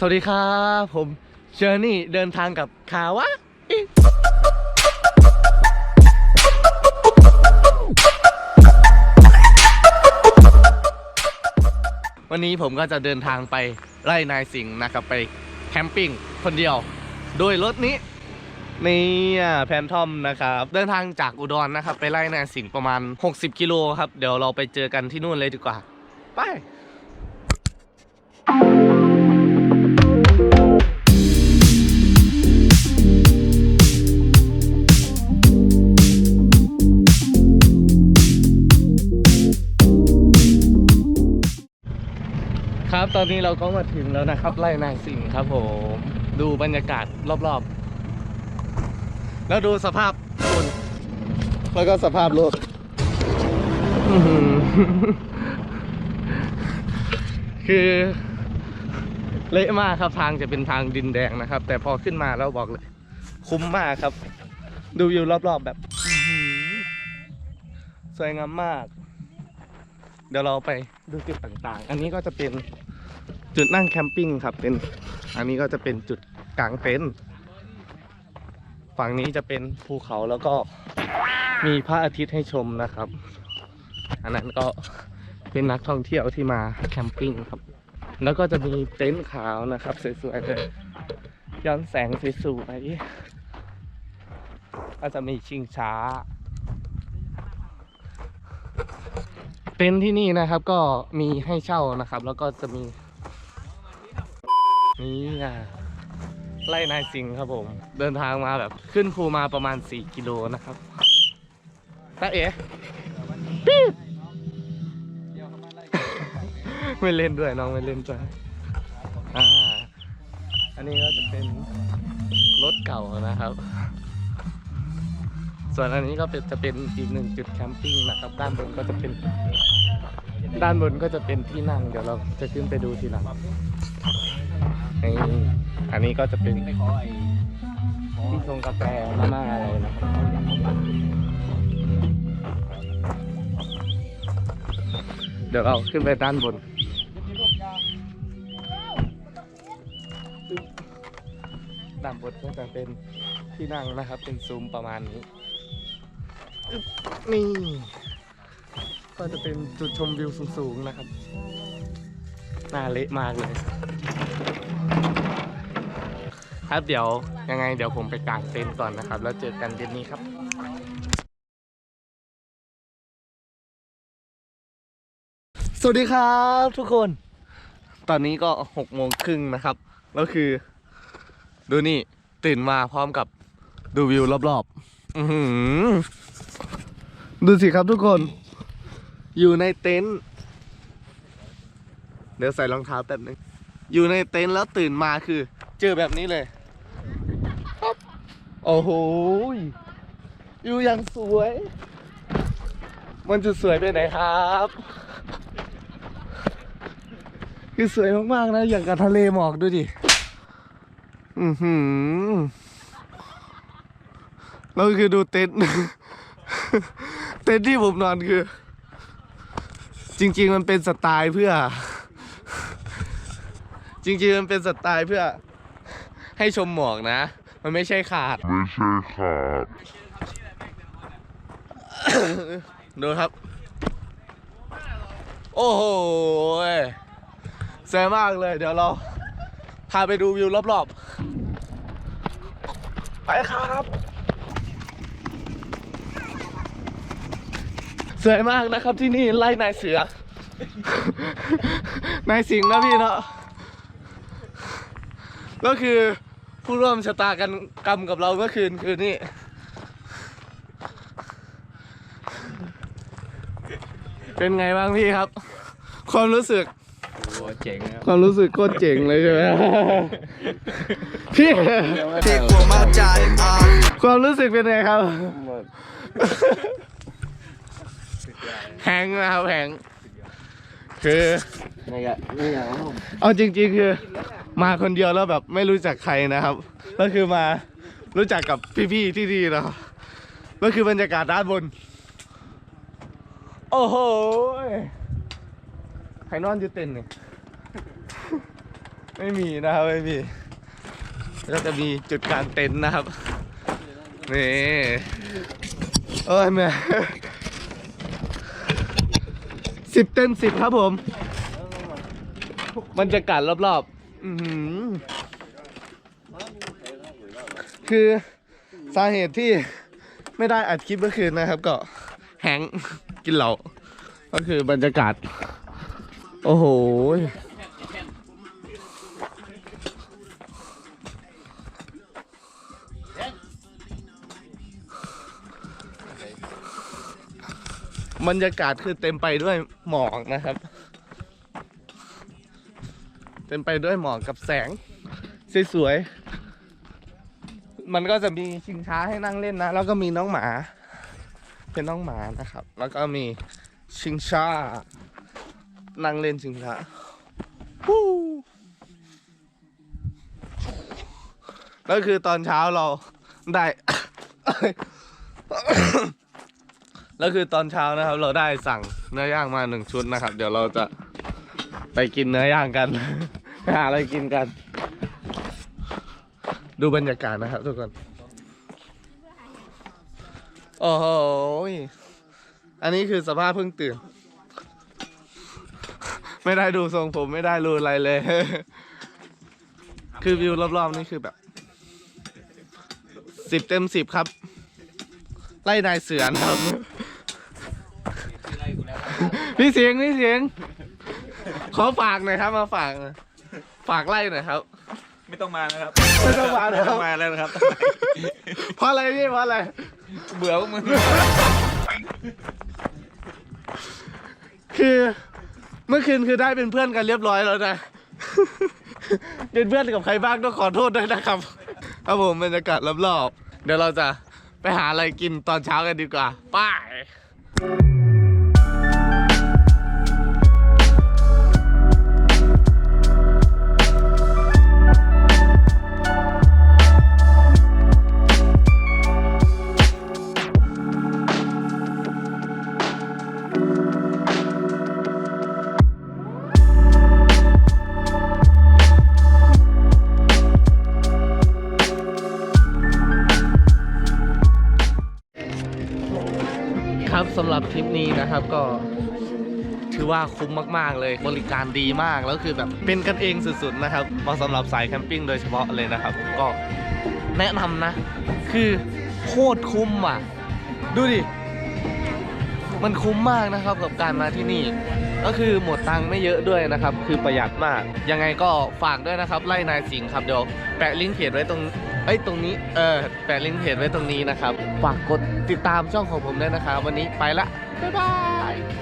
สวัสดีครับผมเชอร์นี่เดินทางกับคาวะวันนี้ผมก็จะเดินทางไปไร่นายสิงห์นะครับไปแคมปิ้งคนเดียว โดยรถนี้นี่แพนทอมนะครับเดินทางจากอุดรนะครับ ไปไล่นายสิงห์ประมาณ 60 กิโลครับ เดี๋ยวเราไปเจอกันที่นู่นเลยดีกว่า ไป อนนี้เราก็มาถึงแล้วนะครับ ไร่นางสิงห์ครับผมดูบรรยากาศรอบๆ แล้วดูสภาพคนแล้วก็สภาพรถอื้อหือคือ เละมากครับทางจะเป็นทางดินแดงนะครับ แต่พอขึ้นมาแล้วบอกเลย คุ้มมากครับ ดูวิวรอบๆแบบอื้อหือสวยงามมาก เดี๋ยวเราไปดูจุดต่างๆ อันนี้ก็จะเป็น จุดนั่งแคมปิ้งครับเป็นอันนี้ก็จะเป็นจุดกางเต็นท์ฝั่งนี้จะเป็นภูเขาแล้วก็มีพระอาทิตย์ให้ชมนะครับ อันนั้นก็เป็นนักท่องเที่ยวที่มาแคมปิ้งครับ แล้วก็จะมีเต็นท์ขาวนะครับสวยๆเลยย้อนแสงสวยๆก็จะมีชิงช้า เต็นท์ที่นี่นะครับก็มีให้เช่านะครับ แล้วก็จะมี นี่อะไล่นายสิงครับผม เดินทางมาแบบขึ้นภูมาประมาณ 4 กิโลนะครับตาเอ๋ปี๊บไม่เล่นด้วยน้องไม่เล่นด้วยอ่า อันนี้ก็จะเป็นรถเก่านะครับ ส่วนอันนี้ก็เป็นจะเป็นอีกหนึ่งจุดแคมปิ้งนะครับ ด้านบนก็จะเป็น ด้านบนก็จะเป็นที่นั่ง เดี๋ยวเราจะขึ้นไปดูทีหลัง นี่อันนี้ก็จะเป็นที่ชงกาแฟมาม่าอะไรนะครับเดี๋ยวเราขึ้นไปด้านบน ด้านบนก็จะเป็นที่นั่งนะครับ เป็นซุ้มประมาณนี้ นี่ ก็จะเป็นจุดชมวิวสูงๆนะครับ น่าเละมากเลย ครับเดี๋ยวยังไงเดี๋ยวผมไปกางเต็นท์ก่อนนะครับ แล้วเจอกันเย็นนี้ครับสวัสดีครับทุกคน ตอนนี้ก็หกโมงครึ่งนะครับ แล้วคือ ดูนี่ตื่นมาพร้อมกับดูวิวรอบๆอือหือดูสิครับทุกคน อยู่ในเต็นท์เดี๋ยวใส่รองเท้าแป๊บนึง อยู่ในเต็นท์แล้วตื่นมาคือ เจอแบบนี้เลยปั๊บ โอ้โหอยู่อย่างสวย มันจะสวยไปไหนครับ คือสวยมากๆนะ อย่างกับทะเลหมอกดูดิ อือหือแล้วคือดูเต็นท์เต็นท์ที่ผมนอนคือ จริง ๆ มันเป็นสไตล์เพื่อ จริง ๆ มันเป็นสไตล์เพื่อ ให้ชมหมอกนะ มันไม่ใช่ขาด ไม่ใช่ขาด ดูครับ โอ้โหยสวยมากเลยเดี๋ยวเราพาไปดูวิวรอบๆ ไปครับสวยมากนะครับที่นี่ไล่นายเสือ นายสิงห์นะพี่เนาะก็คือ ผู้ร่วมชะตากันกรรมกับเราเมื่อคืนคือนี่เป็นไงบ้างพี่ครับ ความรู้สึกโอ้เจ๋งครับความรู้สึกโคตรเจ๋งเลยใช่ไหมพี่ที่กลัวมาใจอะความรู้สึกเป็นไงครับ แหงนะครับแหง คือนี่ก็นี่อยางผมเอาจริง ๆ คือ มาคนเดียวแล้วแบบไม่รู้จักใครนะครับ ก็คือมารู้จักกับพี่ๆที่ดีนะครับก็คือบรรยากาศด้านบน โอ้โหใครนอนอยู่เต็นท์เนี่ยไม่มีนะครับไม่มีก็จะมีจุดกลางเต็นท์นะครับนี่โอ้ยแม่ สิบเต็มสิบครับผม บรรยากาศรอบๆอื้อหือคือสาเหตุที่ไม่ได้อัดคลิปเมื่อคืนนะครับ ก็แหงก์กินเหล้าก็คือบรรยากาศ โอ้โห บรรยากาศคือเต็มไปด้วยหมอกนะครับ เต็มไปด้วยหมอกกับแสงสวยๆมันก็จะมีชิงช้าให้นั่งเล่นนะ แล้วก็มีน้องหมา เป็นน้องหมานะครับ แล้วก็มีชิงช้า นั่งเล่นชิงช้าฮู้แล้วคือตอนเช้าเราได้ แล้วคือตอนเช้านะครับ เราได้สั่งเนื้อย่างมาหนึ่งชุดนะครับ เดี๋ยวเราจะไปกินเนื้อย่างกัน หาอะไรกินกัน ดูบรรยากาศนะครับทุกคนโอ้โหอันนี้คือสภาพเพิ่งตื่น ไม่ได้ดูทรงผมไม่ได้รู้อะไรเลย คือวิวรอบๆนี่คือแบบสิบเต็มสิบครับ ไล่นายเสือนะครับ พี่เสียงพี่เสียง ขอฝากหน่อยครับ มาฝากหน่อยฝากไล่หน่อยครับ ไม่ต้องมานะครับไม่ต้องมานะครับไต้องมาแล้วนะครับ เพราะอะไรพี่เพราะอะไร เบื่อพวกมึง คือเมื่อคืนคือได้เป็นเพื่อนกันเรียบร้อยแล้วนะ เป็นเพื่อนกับใครบ้างต้องขอโทษด้วยนะครับครับผมบรรยากาศรอบๆเดี๋ยวเราจะไปหาอะไรกินตอนเช้ากันดีกว่าไป้ นี้นะครับก็ถือว่าคุ้มมาก ๆ เลยบริการดีมากแล้วคือแบบเป็นกันเองสุด ๆ นะครับเหมาะสำหรับสายแคมปิ้งโดยเฉพาะเลยนะครับ ก็แนะนำนะ คือโคตรคุ้มอะ ดูดิ มันคุ้มมากนะครับกับการมาที่นี่ ก็คือหมดตังค์ไม่เยอะด้วยนะครับ คือประหยัดมาก ยังไงก็ฝากด้วยนะครับ ไล่นายสิงห์ครับเดี๋ยวแปะลิงก์เพจไว้ตรงเอ้ยตรงนี้เออแปะลิงก์เพจไว้ตรงนี้นะครับ ฝากกดติดตามช่องของผมด้วยนะครับ วันนี้ไปละ Bye-bye.